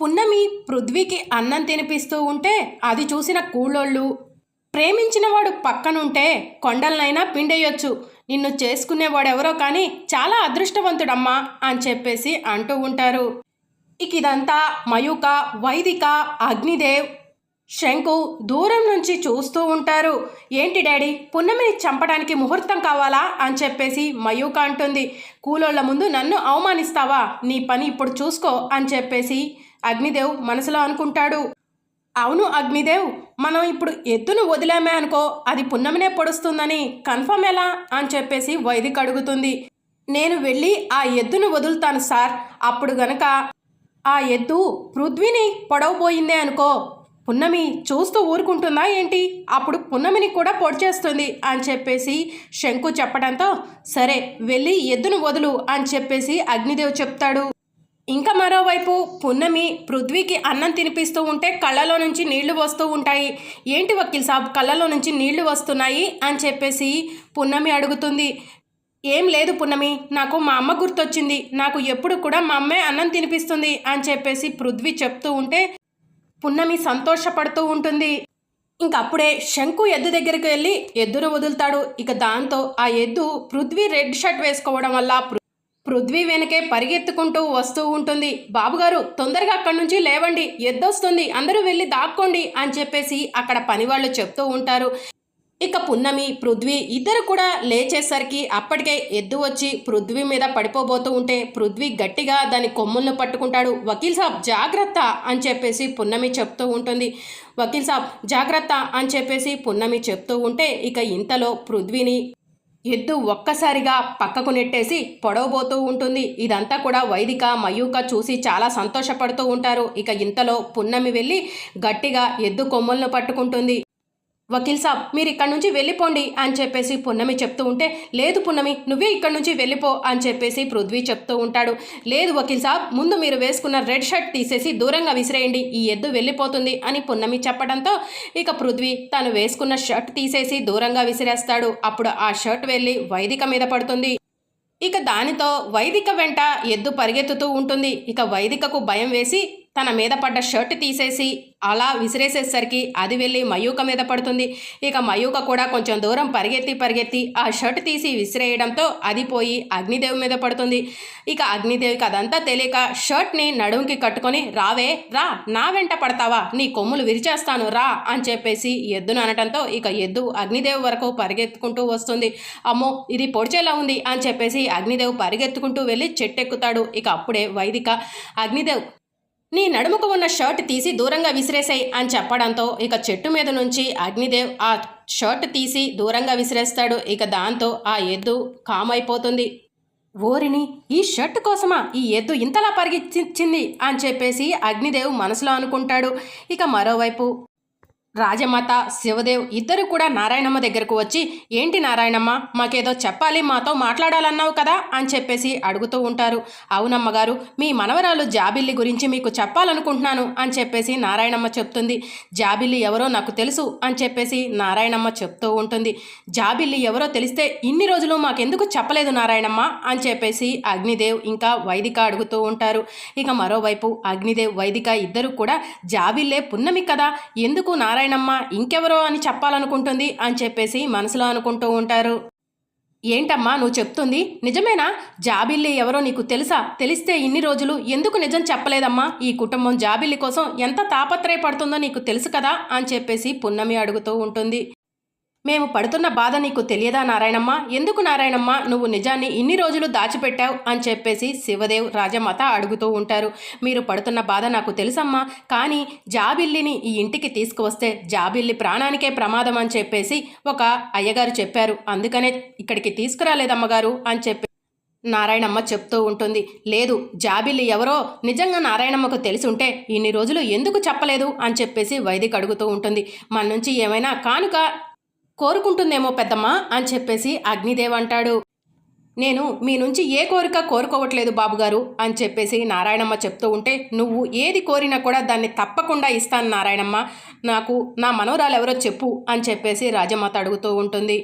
పున్నమి పృథ్వీకి అన్నం తినిపిస్తూ ఉంటే అది చూసిన కూలోళ్ళు ప్రేమించినవాడు పక్కనుంటే కొండలనైనా పిండేయొచ్చు. నిన్ను చేసుకునేవాడెవరో కానీ చాలా అదృష్టవంతుడమ్మా అని చెప్పేసి అంటూ ఉంటారు. ఇక ఇదంతా మయూక వైదిక అగ్నిదేవ్ శంకు దూరం నుంచి చూస్తూ ఉంటారు. ఏంటి డాడీ పున్నమిని చంపడానికి ముహూర్తం కావాలా అని చెప్పేసి మయూక అంటుంది. కూలోళ్ళ ముందు నన్ను అవమానిస్తావా? నీ పని ఇప్పుడు చూసుకో అని చెప్పేసి అగ్నిదేవ్ మనసులో అనుకుంటాడు. అవును అగ్నిదేవ్ మనం ఇప్పుడు ఎద్దును వదిలామే అనుకో అది పున్నమినే పొడుస్తుందని కన్ఫర్మ్ ఎలా? అని చెప్పేసి వైదిక్ అడుగుతుంది. నేను వెళ్ళి ఆ ఎద్దును వదులుతాను సార్. అప్పుడు గనక ఆ ఎద్దు పృథ్వీని పొడవబోయిందే అనుకో. పున్నమి చూస్తూ ఊరుకుంటుందా ఏంటి? అప్పుడు పున్నమిని కూడా పొడిచేస్తుంది అని చెప్పేసి శంకు చెప్పడంతో సరే వెళ్ళి ఎద్దును వదులు అని చెప్పేసి అగ్నిదేవ్ చెప్తాడు. ఇంకా మరోవైపు పున్నమి పృథ్వీకి అన్నం తినిపిస్తూ ఉంటే కళ్ళలో నుంచి నీళ్ళు వస్తూ ఉంటాయి. ఏంటి వకీల్ సాబ్? కళ్ళలో నుంచి నీళ్ళు వస్తున్నాయి అని చెప్పేసి పున్నమి అడుగుతుంది. ఏం లేదు పున్నమి నాకు మా అమ్మ గుర్తొచ్చింది. నాకు ఎప్పుడు కూడా మా అమ్మే అన్నం తినిపిస్తుంది అని చెప్పేసి పృథ్వీ చెప్తూ ఉంటే పున్నమి సంతోషపడుతూ ఉంటుంది. ఇంకప్పుడే శంకు ఎద్దు దగ్గరికి వెళ్ళి ఎద్దును వదులుతాడు. ఇక దాంతో ఆ ఎద్దు పృథ్వీ రెడ్ షర్ట్ వేసుకోవడం వల్ల పృథ్వీ వెనకే పరిగెత్తుకుంటూ వస్తూ ఉంటుంది. బాబుగారు తొందరగా అక్కడి నుంచి లేవండి. ఎద్దొస్తుంది. అందరూ వెళ్ళి దాక్కోండి అని చెప్పేసి అక్కడ పనివాళ్ళు చెప్తూ ఉంటారు. ఇక పున్నమి పృథ్వీ ఇద్దరు కూడా లేచేసరికి అప్పటికే ఎద్దు వచ్చి పృథ్వీ మీద పడిపోబోతూ ఉంటే పృథ్వీ గట్టిగా దాని కొమ్ములను పట్టుకుంటాడు. వకీల్ సాబ్ జాగ్రత్త అని చెప్పేసి పున్నమి చెప్తూ ఉంటుంది. వకీల్ సాబ్ జాగ్రత్త అని చెప్పేసి పున్నమి చెప్తూ ఉంటే ఇక ఇంతలో పృథ్వీని ఎద్దు ఒక్కసారిగా పక్కకు నెట్టేసి పొడవబోతూ ఉంటుంది. ఇదంతా కూడా వైదిక మయూక చూసి చాలా సంతోషపడుతూ ఉంటారు. ఇక ఇంతలో పున్నమి వెళ్ళి గట్టిగా ఎద్దు కొమ్ములను పట్టుకుంటుంది. వకీల్ సాబ్ మీరు ఇక్కడి నుంచి వెళ్ళిపోండి అని చెప్పేసి పున్నమి చెప్తూ ఉంటే లేదు పున్నమి నువ్వే ఇక్కడి నుంచి వెళ్ళిపో అని చెప్పేసి పృథ్వీ చెప్తూ ఉంటాడు. లేదు వకీల్ సాబ్ ముందు మీరు వేసుకున్న రెడ్ షర్ట్ తీసేసి దూరంగా విసిరేయండి ఈ ఎద్దు వెళ్ళిపోతుంది అని పున్నమి చెప్పడంతో ఇక పృథ్వీ తను వేసుకున్న షర్ట్ తీసేసి దూరంగా విసిరేస్తాడు. అప్పుడు ఆ షర్ట్ వెళ్ళి వైదిక మీద పడుతుంది. ఇక దానితో వైదిక వెంట ఎద్దు పరిగెత్తుతూ ఉంటుంది. ఇక వైదికకు భయం వేసి తన మీద పడ్డ షర్ట్ తీసేసి అలా విసిరేసేసరికి అది వెళ్ళి మయూక మీద పడుతుంది. ఇక మయూక కూడా కొంచెం దూరం పరిగెత్తి పరిగెత్తి ఆ షర్ట్ తీసి విసిరేయడంతో అది పోయి అగ్నిదేవి మీద పడుతుంది. ఇక అగ్నిదేవికి అదంతా తెలియక షర్ట్ని నడుంకి కట్టుకొని రావే రా నా వెంట పడతావా? నీ కొమ్ములు విరిచేస్తాను రా అని చెప్పేసి ఎద్దును అనటంతో ఇక ఎద్దు అగ్నిదేవి వరకు పరిగెత్తుకుంటూ వస్తుంది. అమ్మో ఇది పొడిచేలా ఉంది అని చెప్పేసి అగ్నిదేవ్ పరిగెత్తుకుంటూ వెళ్ళి చెట్టెక్కుతాడు. ఇక అప్పుడే వైదిక అగ్నిదేవ్ నీ నడుముకు ఉన్న షర్ట్ తీసి దూరంగా విసిరేసాయి అని చెప్పడంతో ఇక చెట్టు మీద నుంచి అగ్నిదేవ్ ఆ షర్ట్ తీసి దూరంగా విసిరేస్తాడు. ఇక దాంతో ఆ ఎద్దు కామైపోతుంది. ఓరిని ఈ షర్ట్ కోసమా? ఈ ఎద్దు ఇంతలా పరిగెత్తించింది? అని చెప్పేసి అగ్నిదేవ్ మనసులో అనుకుంటాడు. ఇక మరోవైపు రాజమాత శివదేవ్ ఇద్దరు కూడా నారాయణమ్మ దగ్గరకు వచ్చి ఏంటి నారాయణమ్మ మాకేదో చెప్పాలి మాతో మాట్లాడాలన్నావు కదా? అని చెప్పేసి అడుగుతూ ఉంటారు. అవునమ్మ గారు మీ మనవరాలు జాబిల్లి గురించి మీకు చెప్పాలనుకుంటున్నాను అని చెప్పేసి నారాయణమ్మ చెప్తుంది. జాబిల్లి ఎవరో నాకు తెలుసు అని చెప్పేసి నారాయణమ్మ చెప్తూ ఉంటుంది. జాబిల్లి ఎవరో తెలిస్తే ఇన్ని రోజులు మాకెందుకు చెప్పలేదు నారాయణమ్మ? అని చెప్పేసి అగ్నిదేవ్ ఇంకా వైదిక అడుగుతూ ఉంటారు. ఇక మరోవైపు అగ్నిదేవ్ వైదిక ఇద్దరు కూడా జాబిల్లే పున్నమి కదా ఎందుకు నారాయణ నారాయణమ్మ ఇంకెవరో అని చెప్పాలనుకుంటుంది అని చెప్పేసి మనసులో అనుకుంటూ ఉంటారు. ఏంటమ్మా నువ్వు చెప్తుంది? నిజమేనా? జాబిల్లి ఎవరో నీకు తెలుసా? తెలిస్తే ఇన్ని రోజులు ఎందుకు నిజం చెప్పలేదమ్మా? ఈ కుటుంబం జాబిల్లి కోసం ఎంత తాపత్రయపడుతుందో నీకు తెలుసు కదా? అని చెప్పేసి పున్నమి అడుగుతూ ఉంటుంది. మేము పడుతున్న బాధ నీకు తెలియదా నారాయణమ్మ? ఎందుకు నారాయణమ్మ? నువ్వు నిజాన్ని ఇన్ని రోజులు దాచిపెట్టావు అని చెప్పేసి శివదేవ్ రాజమాత అడుగుతూ ఉంటారు. మీరు పడుతున్న బాధ నాకు తెలుసమ్మా. కానీ జాబిల్లిని ఈ ఇంటికి తీసుకువస్తే జాబిల్లి ప్రాణానికే ప్రమాదం అని చెప్పేసి ఒక అయ్యగారు చెప్పారు. అందుకనే ఇక్కడికి తీసుకురాలేదమ్మగారు అని చెప్పి నారాయణమ్మ చెప్తూ ఉంటుంది. లేదు జాబిల్లి ఎవరో నిజంగా నారాయణమ్మకు తెలిసి ఉంటే ఇన్ని రోజులు ఎందుకు చెప్పలేదు అని చెప్పేసి వైదిక అడుగుతూ ఉంటుంది. మన నుంచి ఏమైనా కానుక కోరుకుంటుందేమో పెద్దమ్మ అని చెప్పేసి అగ్నిదేవ్ అంటాడు. నేను మీ నుంచి ఏ కోరిక కోరుకోవట్లేదు బాబుగారు అని చెప్పేసి నారాయణమ్మ చెప్తూ ఉంటే నువ్వు ఏది కోరినా కూడా దాన్ని తప్పకుండా ఇస్తాను నారాయణమ్మ. నాకు నా మనవరాలు ఎవరో చెప్పు అని చెప్పేసి రాజమాత అడుగుతూ ఉంటుంది.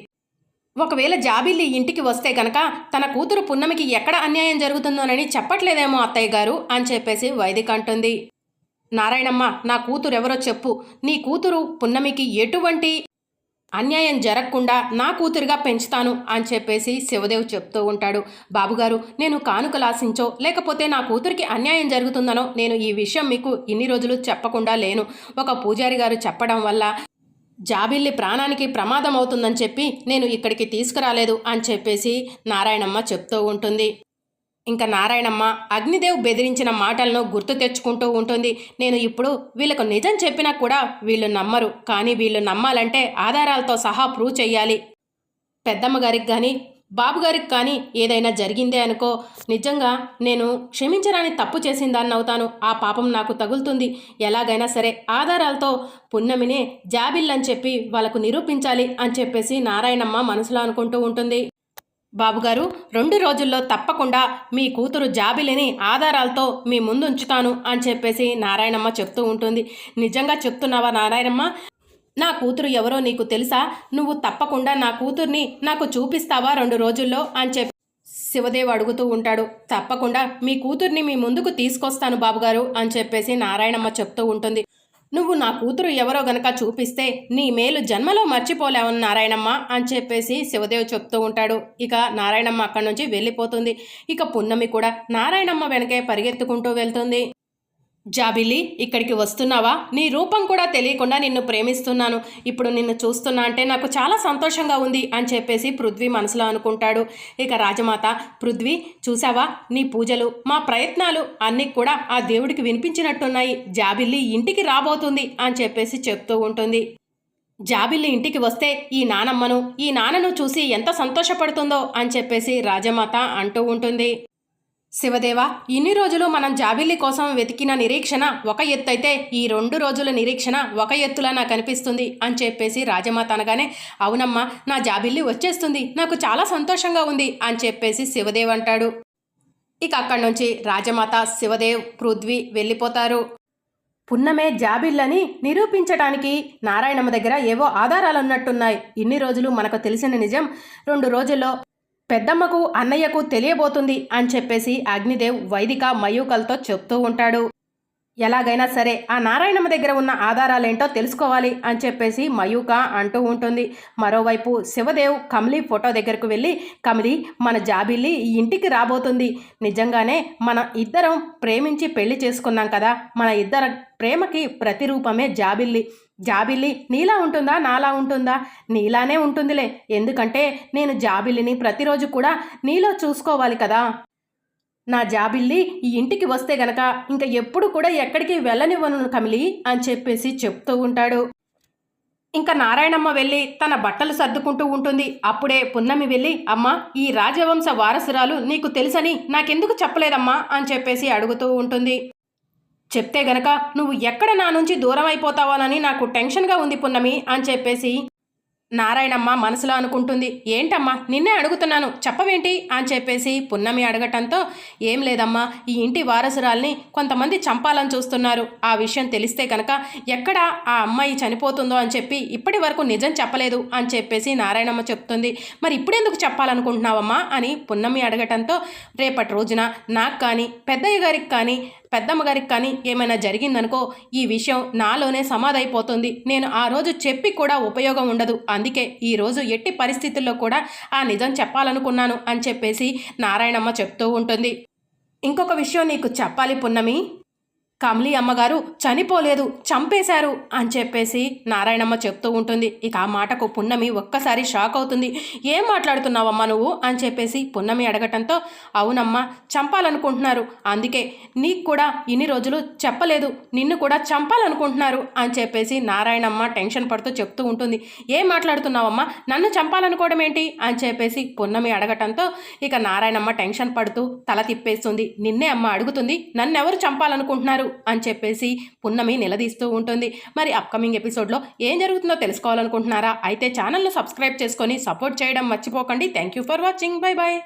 ఒకవేళ జాబిల్లి ఇంటికి వస్తే కనుక తన కూతురు పున్నమికి ఎక్కడ అన్యాయం జరుగుతుందోనని చెప్పట్లేదేమో అత్తయ్య గారు అని చెప్పేసి వైదిక అంటుంది. నారాయణమ్మ నా కూతురు ఎవరో చెప్పు. నీ కూతురు పున్నమికి ఎటువంటి అన్యాయం జరగకుండా నా కూతురుగా పెంచుతాను అని చెప్పేసి శివదేవ్ చెప్తూ ఉంటాడు. బాబుగారు నేను కానుకలు లేకపోతే నా కూతురికి అన్యాయం జరుగుతుందనో నేను ఈ విషయం మీకు ఇన్ని రోజులు చెప్పకుండా లేను. ఒక పూజారి గారు చెప్పడం వల్ల జాబిల్లి ప్రాణానికి ప్రమాదం అవుతుందని చెప్పి నేను ఇక్కడికి తీసుకురాలేదు అని చెప్పేసి నారాయణమ్మ చెప్తూ ఉంటుంది. ఇంకా నారాయణమ్మ అగ్నిదేవ్ బెదిరించిన మాటలను గుర్తు తెచ్చుకుంటూ ఉంటుంది. నేను ఇప్పుడు వీళ్ళకు నిజం చెప్పినా కూడా వీళ్ళు నమ్మరు. కానీ వీళ్ళు నమ్మాలంటే ఆధారాలతో సహా ప్రూవ్ చెయ్యాలి. పెద్దమ్మ గారికి కానీ బాబు గారికి కానీ ఏదైనా జరిగిందే అనుకో. నిజంగా నేను క్షమించరాని తప్పు చేసిందాన్ని అవుతాను. ఆ పాపం నాకు తగులుతుంది. ఎలాగైనా సరే ఆధారాలతో పున్నమినే జాబిల్ అని చెప్పి వాళ్ళకు నిరూపించాలి అని చెప్పేసి నారాయణమ్మ మనసులో అనుకుంటూ ఉంటుంది. బాబుగారు రెండు రోజుల్లో తప్పకుండా మీ కూతురు జాబిలిని ఆధారాలతో మీ ముందు ఉంచుతాను అని చెప్పేసి నారాయణమ్మ చెప్తూ ఉంటుంది. నిజంగా చెప్తున్నావా నారాయణమ్మ? నా కూతురు ఎవరో నీకు తెలుసా? నువ్వు తప్పకుండా నా కూతుర్ని నాకు చూపిస్తావా రెండు రోజుల్లో అని చెప్పి శివదేవ్ అడుగుతూ ఉంటాడు. తప్పకుండా మీ కూతుర్ని మీ ముందుకు తీసుకొస్తాను బాబుగారు అని చెప్పేసి నారాయణమ్మ చెప్తూ ఉంటుంది. నువ్వు నా కూతురు ఎవరో గనక చూపిస్తే నీ మేలు జన్మలో మర్చిపోలేవు నారాయణమ్మ అని చెప్పేసి శివదేవ్ చెప్తూ ఉంటాడు. ఇక నారాయణమ్మ అక్కడి నుంచి వెళ్ళిపోతుంది. ఇక పున్నమి కూడా నారాయణమ్మ వెనకే పరిగెత్తుకుంటూ వెళ్తుంది. జాబిలి ఇక్కడికి వస్తున్నావా? నీ రూపం కూడా తెలియకుండా నిన్ను ప్రేమిస్తున్నాను. ఇప్పుడు నిన్ను చూస్తున్నా అంటే నాకు చాలా సంతోషంగా ఉంది అని చెప్పేసి పృథ్వీ మనసులో అనుకుంటాడు. ఇక రాజమాత పృథ్వీ చూసావా? నీ పూజలు మా ప్రయత్నాలు అన్నీ కూడా ఆ దేవుడికి వినిపించినట్టున్నాయి. జాబిల్లి ఇంటికి రాబోతుంది అని చెప్పేసి చెప్తూ ఉంటుంది. జాబిల్లి ఇంటికి వస్తే ఈ నానమ్మను ఈ నాన్నను చూసి ఎంత సంతోషపడుతుందో అని చెప్పేసి రాజమాత అంటూ ఉంటుంది. శివదేవ ఇన్ని రోజులు మనం జాబిల్లి కోసం వెతికిన నిరీక్షణ ఒక ఎత్తైతే ఈ రెండు రోజుల నిరీక్షణ ఒక ఎత్తులా నాకు అనిపిస్తుంది అని చెప్పేసి రాజమాత అనగానే అవునమ్మా నా జాబిల్లి వచ్చేస్తుంది నాకు చాలా సంతోషంగా ఉంది అని చెప్పేసి శివదేవ్ అంటాడు. ఇక అక్కడి నుంచి రాజమాత శివదేవ్ పృథ్వీ వెళ్ళిపోతారు. పున్నమే జాబిల్లని నిరూపించడానికి నారాయణమ్మ దగ్గర ఏవో ఆధారాలు ఉన్నట్టున్నాయి ఇన్ని రోజులు మనకు తెలిసిన నిజం రెండు రోజుల్లో పెద్దమ్మకు అన్నయ్యకు తెలియబోతుంది అని చెప్పేసి అగ్నిదేవ్ వైదిక మయూకలతో చెప్తూ ఉంటాడు. ఎలాగైనా సరే ఆ నారాయణమ్మ దగ్గర ఉన్న ఆధారాలేంటో తెలుసుకోవాలి అని చెప్పేసి మయూక అంటూ ఉంటుంది. మరోవైపు శివదేవ్ కమలి ఫోటో దగ్గరకు వెళ్ళి కమలి మన జాబిల్లి ఈ ఇంటికి రాబోతుంది. నిజంగానే మన ఇద్దరం ప్రేమించి పెళ్ళి చేసుకున్నాం కదా. మన ఇద్దర ప్రేమకి ప్రతిరూపమే జాబిల్లి. జాబిల్లి నీలా ఉంటుందా నాలా ఉంటుందా? నీలానే ఉంటుందిలే. ఎందుకంటే నేను జాబిల్లిని ప్రతిరోజు కూడా నీలో చూసుకోవాలి కదా. నా జాబిల్లి ఈ ఇంటికి వస్తే గనక ఇంకా ఎప్పుడు కూడా ఎక్కడికి వెళ్ళనివ్వను కమిలి అని చెప్పేసి చెప్తూ ఉంటాడు. ఇంకా నారాయణమ్మ వెళ్ళి తన బట్టలు సర్దుకుంటూ ఉంటుంది. అప్పుడే పున్నమి వెళ్ళి అమ్మ ఈ రాజవంశ వారసురాలు నీకు తెలుసని నాకెందుకు చెప్పలేదమ్మా? అని చెప్పేసి అడుగుతూ ఉంటుంది. చెప్తే గనక నువ్వు ఎక్కడ నా నుంచి దూరం అయిపోతావానని నాకు టెన్షన్గా ఉంది పున్నమి అని చెప్పేసి నారాయణమ్మ మనసులో అనుకుంటుంది. ఏంటమ్మా? నిన్నే అడుగుతున్నాను. చెప్పవేంటి? అని చెప్పేసి పున్నమి అడగటంతో ఏం లేదమ్మా. ఈ ఇంటి వారసురాల్ని కొంతమంది చంపాలని చూస్తున్నారు. ఆ విషయం తెలిస్తే కనుక ఎక్కడ ఆ అమ్మాయి చనిపోతుందో అని చెప్పి ఇప్పటి వరకు నిజం చెప్పలేదు అని చెప్పేసి నారాయణమ్మ చెప్తుంది. మరి ఇప్పుడెందుకు చెప్పాలనుకుంటున్నావమ్మా? అని పున్నమి అడగటంతో రేపటి రోజున నాకు కానీ పెద్దయ్య గారికి కానీ పెద్దమ్మగారికి కానీ ఏమైనా జరిగిందనుకో ఈ విషయం నాలోనే సమాధైపోతుంది. నేను ఆ రోజు చెప్పి కూడా ఉపయోగం ఉండదు. అందుకే ఈరోజు ఎట్టి పరిస్థితుల్లో కూడా ఆ నిజం చెప్పాలనుకున్నాను అని చెప్పేసి నారాయణమ్మ చెప్తూ ఉంటుంది. ఇంకొక విషయం నీకు చెప్పాలి పున్నమి. కమలి అమ్మగారు చనిపోలేదు చంపేశారు అని చెప్పేసి నారాయణమ్మ చెప్తూ ఉంటుంది. ఇక ఆ మాటకు పున్నమి ఒక్కసారి షాక్ అవుతుంది. ఏం మాట్లాడుతున్నావమ్మా నువ్వు? అని చెప్పేసి పున్నమి అడగటంతో అవునమ్మా చంపాలనుకుంటున్నారు. అందుకే నీకు కూడా ఇన్ని రోజులు చెప్పలేదు. నిన్ను కూడా చంపాలనుకుంటున్నారు. అని చెప్పేసి నారాయణమ్మ టెన్షన్ పడుతూ చెప్తూ ఉంటుంది. ఏం మాట్లాడుతున్నావమ్మా? నన్ను చంపాలనుకోవడం ఏంటి? అని చెప్పేసి పున్నమి అడగటంతో ఇక నారాయణమ్మ టెన్షన్ పడుతూ తల తిప్పేస్తుంది. నిన్నే అమ్మ అడుగుతుంది నన్నెవరు చంపాలనుకుంటున్నారు? అని చెప్పేసి పున్నమి నిలదీస్తూ ఉంటుంది. మరి అప్కమింగ్ ఎపిసోడ్లో ఏం జరుగుతుందో తెలుసుకోవాలనుకుంటున్నారా? అయితే ఛానల్ను సబ్స్క్రైబ్ చేసుకొని సపోర్ట్ చేయడం మర్చిపోకండి. Thank you for watching bye bye